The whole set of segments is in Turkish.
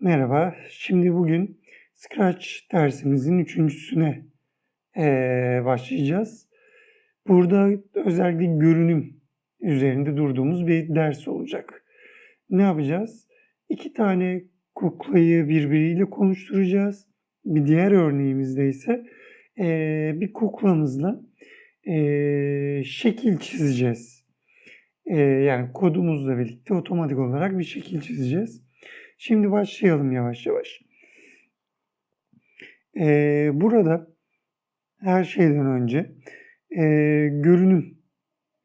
Merhaba. Şimdi bugün Scratch dersimizin üçüncüsüne eee, başlayacağız. Burada özellikle görünüm üzerinde durduğumuz bir ders olacak. Ne yapacağız? İki tane kuklayı birbiriyle konuşturacağız. Bir diğer örneğimizde ise eee, bir kuklamızla eee, şekil çizeceğiz. Eee, yani kodumuzla birlikte otomatik olarak bir şekil çizeceğiz. Şimdi başlayalım yavaş yavaş. Eee, burada her şeyden önce eee, görünüm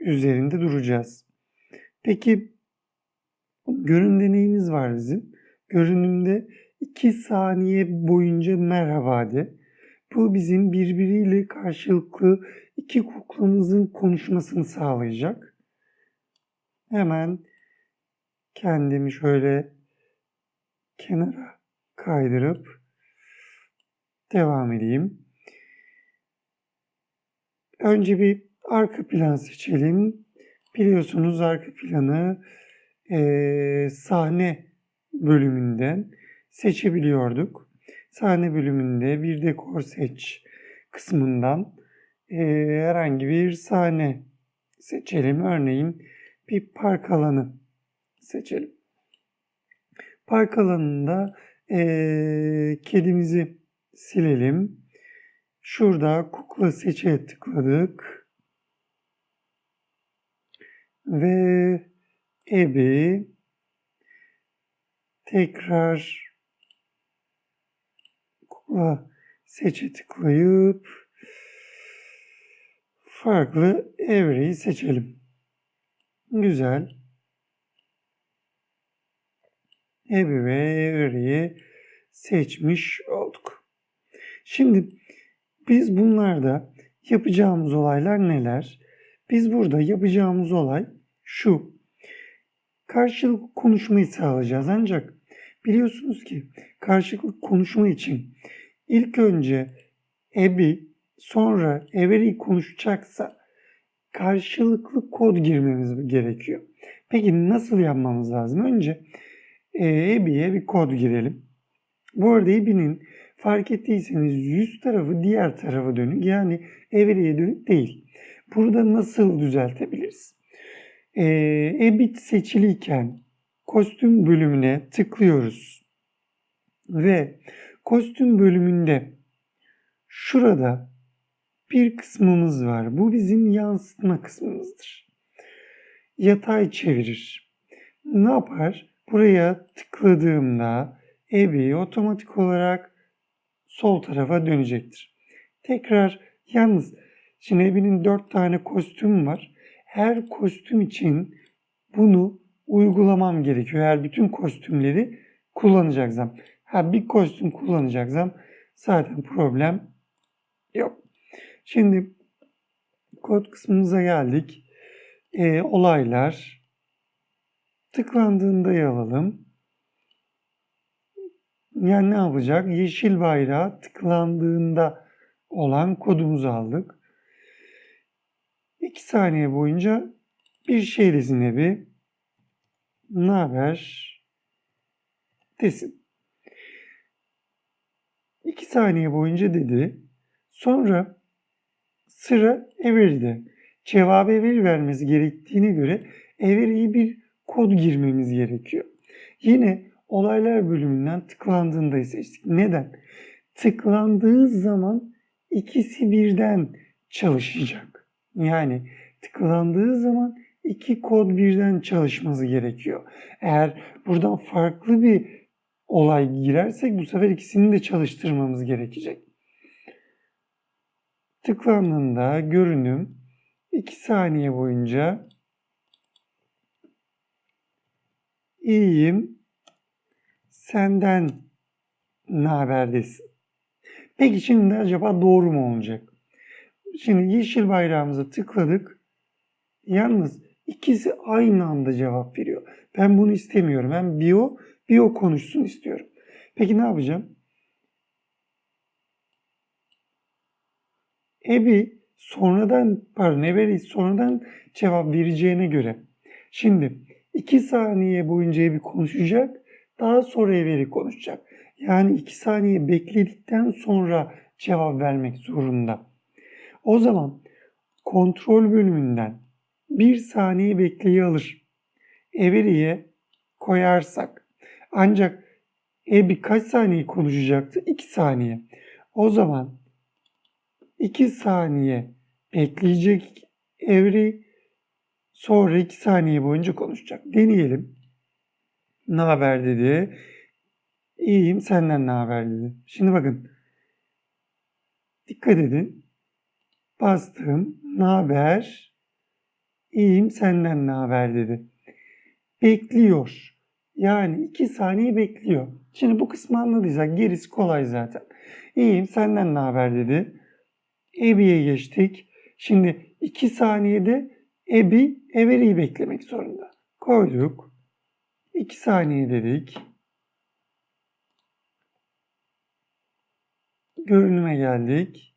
üzerinde duracağız. Peki görünümde neyimiz var bizim? Görünümde 2 saniye boyunca merhaba de. Bu bizim birbiriyle karşılıklı iki kuklamızın konuşmasını sağlayacak. Hemen kendimi şöyle kenara kaydırıp devam edeyim. Önce bir arka plan seçelim. Biliyorsunuz arka planı eee, sahne bölümünden seçebiliyorduk. Sahne bölümünde bir dekor seç kısmından eee, herhangi bir sahne seçelim. Örneğin bir park alanı seçelim. Park alanında eee, kedimizi silelim. Şurada kukla seçe tıkladık. Ve Ebi tekrar kukla seçe tıklayıp farklı evreyi seçelim. Güzel. Ebi ve evreyi seçmiş olduk. Şimdi biz bunlarda yapacağımız olaylar neler? Biz burada yapacağımız olay şu. Karşılıklı konuşmayı sağlayacağız ancak biliyorsunuz ki karşılıklı konuşma için ilk önce Ebi sonra Everi konuşacaksa karşılıklı kod girmemiz gerekiyor. Peki nasıl yapmamız lazım? Önce e, Ebi'ye bir kod girelim. Bu arada Ebi'nin fark ettiyseniz yüz tarafı diğer tarafa dönük yani Everi'ye dönük değil. Burada nasıl düzeltebiliriz? E, Ebit seçiliyken kostüm bölümüne tıklıyoruz. Ve kostüm bölümünde şurada bir kısmımız var. Bu bizim yansıtma kısmımızdır. Yatay çevirir. Ne yapar? Buraya tıkladığımda Ebi otomatik olarak sol tarafa dönecektir. Tekrar yalnız şimdi Ebi'nin dört tane kostüm var. Her kostüm için bunu uygulamam gerekiyor. Eğer bütün kostümleri kullanacaksam. Ha bir kostüm kullanacaksam zaten problem yok. Şimdi kod kısmımıza geldik. Ee, olaylar tıklandığında alalım. Yani ne yapacak? Yeşil bayrağı tıklandığında olan kodumuzu aldık. 2 saniye boyunca bir şey desin bir ne haber desin. 2 saniye boyunca dedi. Sonra sıra Every'de. Cevabı Every vermesi gerektiğine göre Every'yi bir kod girmemiz gerekiyor. Yine olaylar bölümünden tıklandığında seçtik. Neden? Tıklandığı zaman ikisi birden çalışacak. Yani tıklandığı zaman iki kod birden çalışması gerekiyor. Eğer buradan farklı bir olay girersek bu sefer ikisini de çalıştırmamız gerekecek. Tıklandığında görünüm 2 saniye boyunca iyiyim senden ne haber desin. Peki şimdi acaba doğru mu olacak? Şimdi yeşil bayrağımıza tıkladık. Yalnız ikisi aynı anda cevap veriyor. Ben bunu istemiyorum. Ben bio, bio konuşsun istiyorum. Peki ne yapacağım? Ebi sonradan pardon Eberi sonradan cevap vereceğine göre şimdi 2 saniye boyunca Ebi konuşacak Daha sonra everi konuşacak. Yani 2 saniye bekledikten sonra cevap vermek zorunda. O zaman kontrol bölümünden 1 saniye bekleyi alır. Everiye koyarsak ancak e birkaç saniye konuşacaktı? 2 saniye. O zaman 2 saniye bekleyecek evri sonra 2 saniye boyunca konuşacak. Deneyelim. Ne haber dedi. İyiyim senden ne haber dedi. Şimdi bakın. Dikkat edin. Bastım. Ne haber? İyiyim senden ne haber dedi. Bekliyor. Yani 2 saniye bekliyor. Şimdi bu kısmı anladıysak gerisi kolay zaten. İyiyim senden ne haber dedi. Ebi'ye geçtik. Şimdi 2 saniyede Ebi Everi'yi beklemek zorunda. Koyduk. 2 saniye dedik. Görünüme geldik.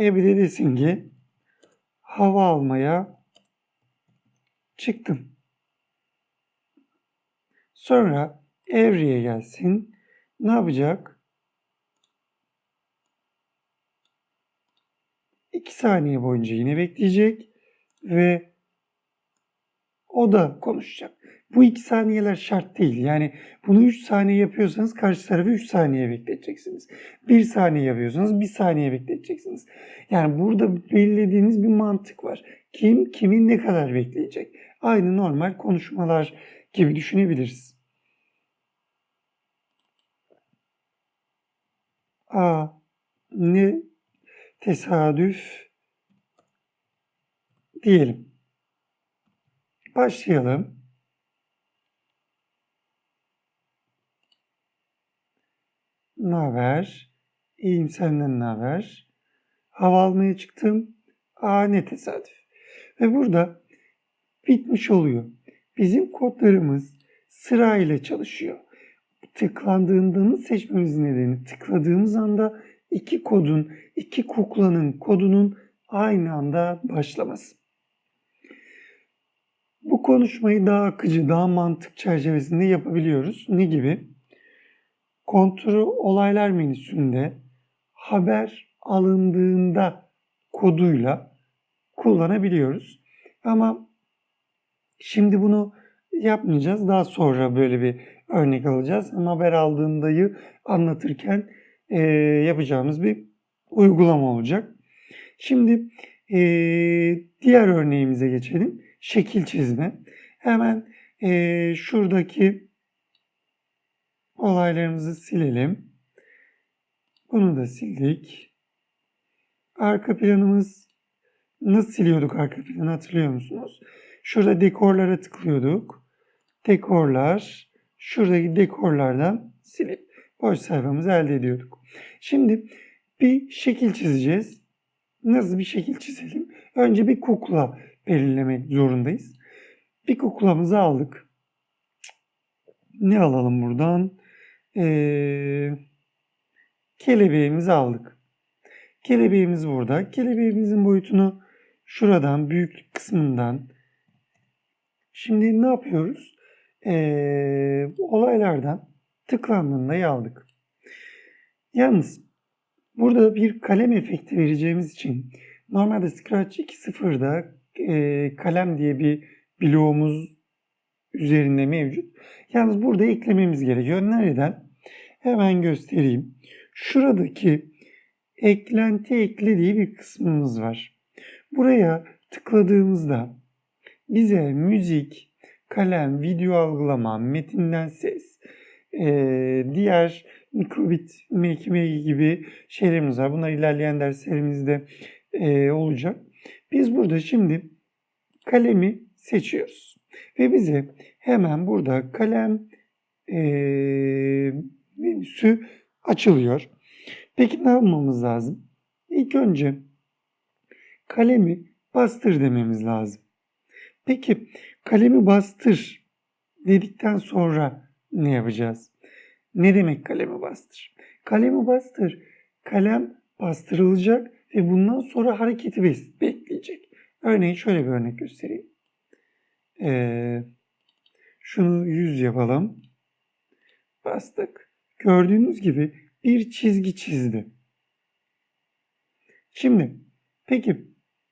Ebi de desin ki hava almaya çıktım. Sonra Evri'ye gelsin. Ne yapacak? 2 saniye boyunca yine bekleyecek ve o da konuşacak. Bu 2 saniyeler şart değil. Yani bunu 3 saniye yapıyorsanız karşı tarafı 3 saniye bekleteceksiniz. 1 saniye yapıyorsanız 1 saniye bekleteceksiniz. Yani burada belirlediğiniz bir mantık var. Kim kimin ne kadar bekleyecek? Aynı normal konuşmalar gibi düşünebiliriz. Aa, ne tesadüf diyelim. Başlayalım. Ne haber? İyiyim senden ne haber? Hava almaya çıktım. Aa ne tesadüf. Ve burada bitmiş oluyor. Bizim kodlarımız sırayla çalışıyor. Tıklandığında seçmemizin nedeni tıkladığımız anda iki kodun, iki kuklanın kodunun aynı anda başlaması. Bu konuşmayı daha akıcı, daha mantık çerçevesinde yapabiliyoruz. Ne gibi? Kontrol olaylar menüsünde haber alındığında koduyla kullanabiliyoruz. Ama şimdi bunu yapmayacağız. Daha sonra böyle bir örnek alacağız. Haber aldığındayı anlatırken e, yapacağımız bir uygulama olacak. Şimdi e, diğer örneğimize geçelim. Şekil çizme. Hemen e, şuradaki olaylarımızı silelim. Bunu da sildik. Arka planımız nasıl siliyorduk arka planı hatırlıyor musunuz? Şurada dekorlara tıklıyorduk. Dekorlar, şuradaki dekorlardan silip boş sayfamızı elde ediyorduk. Şimdi bir şekil çizeceğiz. Nasıl bir şekil çizelim? Önce bir kukla belirlemek zorundayız. Bir kuklamızı aldık. Ne alalım buradan? Ee, kelebeğimizi aldık. Kelebeğimiz burada. Kelebeğimizin boyutunu şuradan büyük kısmından şimdi ne yapıyoruz? Ee, olaylardan tıklandığında aldık. Yalnız burada bir kalem efekti vereceğimiz için normalde Scratch 2.0'da e, kalem diye bir bloğumuz üzerinde mevcut. Yalnız burada eklememiz gerekiyor. Nereden? Hemen göstereyim. Şuradaki eklenti ekle diye bir kısmımız var. Buraya tıkladığımızda bize müzik, kalem, video algılama, metinden ses, e, diğer mikrobit, make gibi şeylerimiz var. Bunlar ilerleyen derslerimizde e, olacak. Biz burada şimdi kalemi seçiyoruz. Ve bize hemen burada kalem e, menüsü açılıyor. Peki ne yapmamız lazım? İlk önce kalemi bastır dememiz lazım. Peki kalemi bastır dedikten sonra ne yapacağız? Ne demek kalemi bastır? Kalemi bastır. Kalem bastırılacak ve bundan sonra hareketi bekleyecek. Örneğin şöyle bir örnek göstereyim. Ee, şunu 100 yapalım. Bastık. Gördüğünüz gibi bir çizgi çizdi. Şimdi peki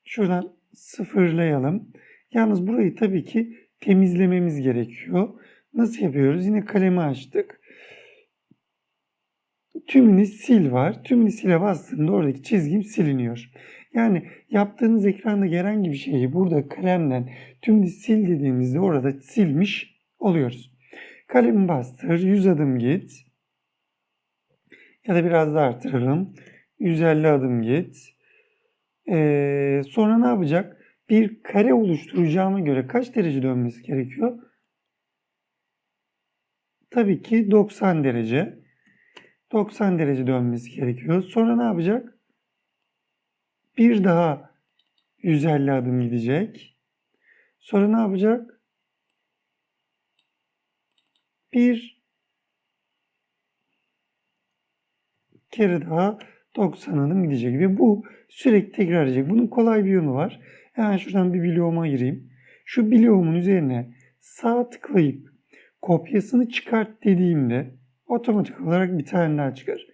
şuradan sıfırlayalım. Yalnız burayı tabii ki temizlememiz gerekiyor. Nasıl yapıyoruz? Yine kalemi açtık. Tümünü sil var. Tümünü sile bastığımda oradaki çizgim siliniyor. Yani yaptığınız ekranda herhangi bir şeyi burada kalemden tümünü sil dediğimizde orada silmiş oluyoruz. Kalemi bastır, 100 adım git. Ya da biraz daha artıralım. 150 adım git. Ee, sonra ne yapacak? Bir kare oluşturacağıma göre kaç derece dönmesi gerekiyor? Tabii ki 90 derece. 90 derece dönmesi gerekiyor. Sonra ne yapacak? Bir daha 150 adım gidecek. Sonra ne yapacak? Bir kere daha 90 adım gidecek ve bu sürekli tekrar edecek. Bunun kolay bir yolu var. Hemen şuradan bir bloğuma gireyim. Şu bloğumun üzerine sağ tıklayıp kopyasını çıkart dediğimde otomatik olarak bir tane daha çıkar.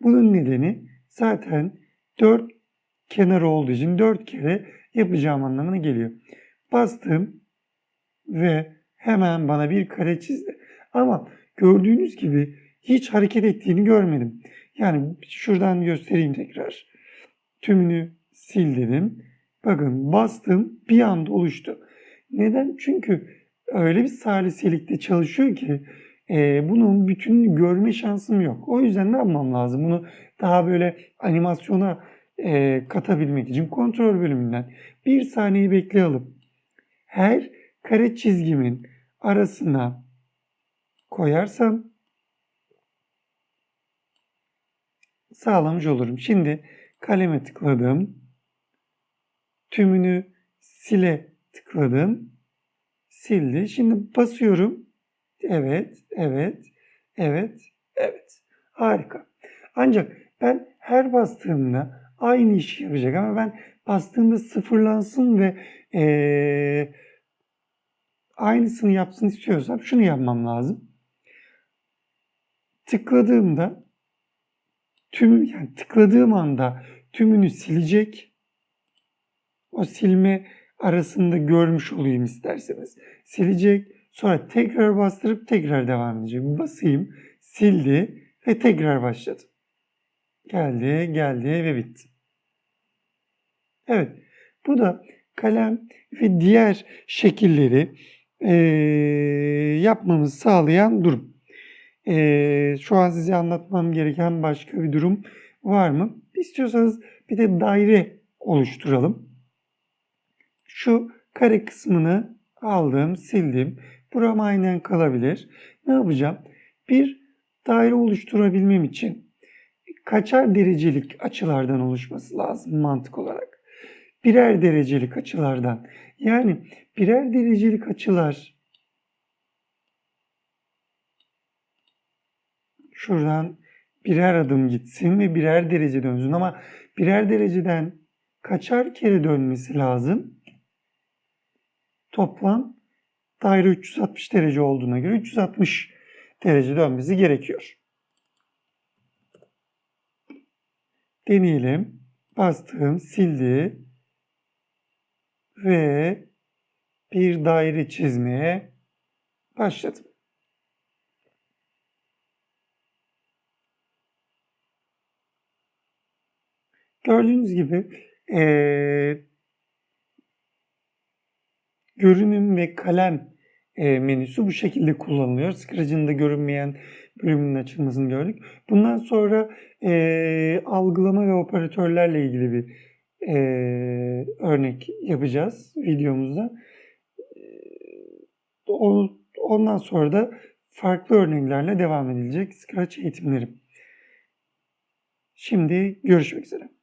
Bunun nedeni zaten 4 kenar olduğu için 4 kere yapacağım anlamına geliyor. Bastım ve hemen bana bir kare çizdi. Ama gördüğünüz gibi hiç hareket ettiğini görmedim. Yani şuradan göstereyim tekrar. Tümünü sil dedim. Bakın bastım bir anda oluştu. Neden? Çünkü öyle bir saliselikte çalışıyor ki e, bunun bütününü görme şansım yok. O yüzden ne yapmam lazım? Bunu daha böyle animasyona e, katabilmek için kontrol bölümünden bir saniye bekle alıp her kare çizgimin arasına koyarsam sağlamış olurum. Şimdi kaleme tıkladım. Tümünü sile tıkladım. Sildi. Şimdi basıyorum. Evet, evet, evet, evet. Harika. Ancak ben her bastığımda aynı işi yapacak ama ben bastığımda sıfırlansın ve ee, aynısını yapsın istiyorsam şunu yapmam lazım. Tıkladığımda tüm yani tıkladığım anda tümünü silecek. O silme arasında görmüş olayım isterseniz. Silecek. Sonra tekrar bastırıp tekrar devam edecek. Basayım. Sildi ve tekrar başladı. Geldi, geldi ve bitti. Evet. Bu da kalem ve diğer şekilleri e, yapmamızı sağlayan durum. E, şu an size anlatmam gereken başka bir durum var mı? İstiyorsanız bir de daire oluşturalım. Şu kare kısmını aldım, sildim. Buram aynen kalabilir. Ne yapacağım? Bir daire oluşturabilmem için kaçar derecelik açılardan oluşması lazım mantık olarak. Birer derecelik açılardan. Yani birer derecelik açılar şuradan birer adım gitsin ve birer derece dönsün ama birer dereceden kaçar kere dönmesi lazım? Toplam daire 360 derece olduğuna göre 360 derece dönmesi gerekiyor. Deneyelim. Bastım, sildi ve bir daire çizmeye başladım. Gördüğünüz gibi e, görünüm ve kalem e, menüsü bu şekilde kullanılıyor. Scratch'ın da görünmeyen bölümünün açılmasını gördük. Bundan sonra e, algılama ve operatörlerle ilgili bir e, örnek yapacağız videomuzda. O, ondan sonra da farklı örneklerle devam edilecek Scratch eğitimlerim. Şimdi görüşmek üzere.